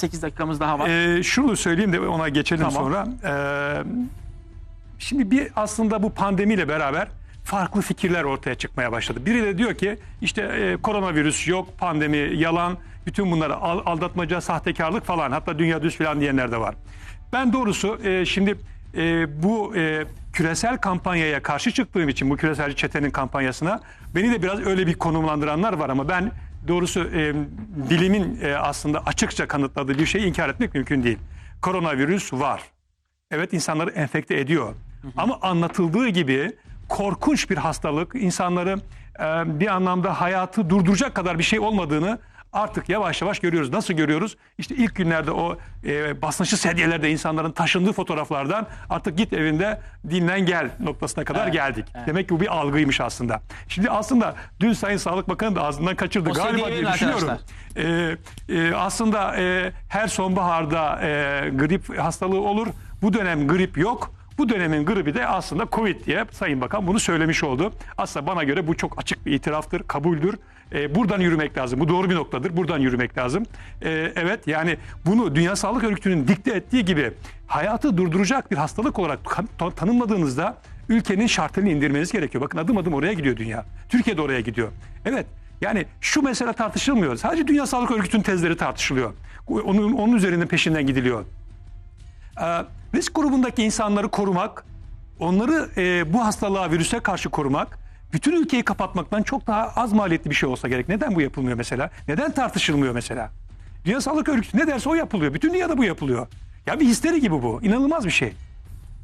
8 dakikamız daha var. Ee, şunu söyleyeyim de ona geçelim Tamam. sonra. Ee, şimdi bir aslında bu pandemiyle beraber farklı fikirler ortaya çıkmaya başladı. Biri de diyor ki işte e, koronavirüs yok, pandemi yalan, bütün bunları al- aldatmaca, sahtekarlık falan hatta dünya düz falan diyenler de var. Ben doğrusu e, şimdi e, bu e, küresel kampanyaya karşı çıktığım için bu küresel çetenin kampanyasına beni de biraz öyle bir konumlandıranlar var ama ben doğrusu e, bilimin e, aslında açıkça kanıtladığı bir şeyi inkar etmek mümkün değil. Koronavirüs var. Evet insanları enfekte ediyor. Ama anlatıldığı gibi korkunç bir hastalık insanları e, bir anlamda hayatı durduracak kadar bir şey olmadığını artık yavaş yavaş görüyoruz. Nasıl görüyoruz? İşte ilk günlerde o e, basınçlı sedyelerde insanların taşındığı fotoğraflardan artık git evinde dinlen gel noktasına kadar Evet, geldik. evet. Demek ki bu bir algıymış aslında. Şimdi aslında dün Sayın Sağlık Bakanı da ağzından kaçırdı O galiba diye düşünüyorum. Ee, e, aslında e, her sonbaharda e, grip hastalığı olur. Bu dönem grip yok. Bu dönemin gribi de aslında Covid diye Sayın Bakan bunu söylemiş oldu. Aslında bana göre bu çok açık bir itiraftır, kabuldür. E, buradan yürümek lazım. Bu doğru bir noktadır. Buradan yürümek lazım. E, evet yani bunu Dünya Sağlık Örgütü'nün dikte ettiği gibi hayatı durduracak bir hastalık olarak tanımladığınızda ülkenin şartını indirmeniz gerekiyor. Bakın adım adım oraya gidiyor dünya. Türkiye de oraya gidiyor. Evet yani şu mesele tartışılmıyor. Sadece Dünya Sağlık Örgütü'nün tezleri tartışılıyor. Onun, onun üzerinde peşinden gidiliyor. Ee, risk grubundaki insanları korumak, onları e, bu hastalığa, virüse karşı korumak, bütün ülkeyi kapatmaktan çok daha az maliyetli bir şey olsa gerek. Neden bu yapılmıyor mesela? Neden tartışılmıyor mesela? Dünya Sağlık Örgütü ne derse o yapılıyor. Bütün dünyada bu yapılıyor. Ya bir histeri gibi bu. İnanılmaz bir şey.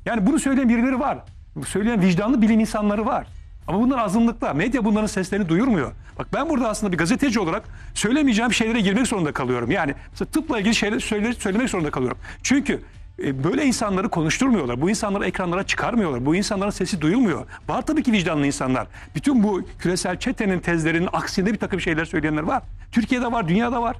Yani bunu söyleyen birileri var. Söyleyen vicdanlı bilim insanları var. Ama bunlar azınlıkta. Medya bunların seslerini duyurmuyor. Bak ben burada aslında bir gazeteci olarak söylemeyeceğim şeylere girmek zorunda kalıyorum. Yani tıpla ilgili şeyler söyle- söylemek zorunda kalıyorum. Çünkü böyle insanları konuşturmuyorlar. Bu insanları ekranlara çıkarmıyorlar. Bu insanların sesi duyulmuyor. Var tabii ki vicdanlı insanlar. Bütün bu küresel çetenin tezlerinin aksinde bir takım şeyler söyleyenler var. Türkiye'de var, dünyada var.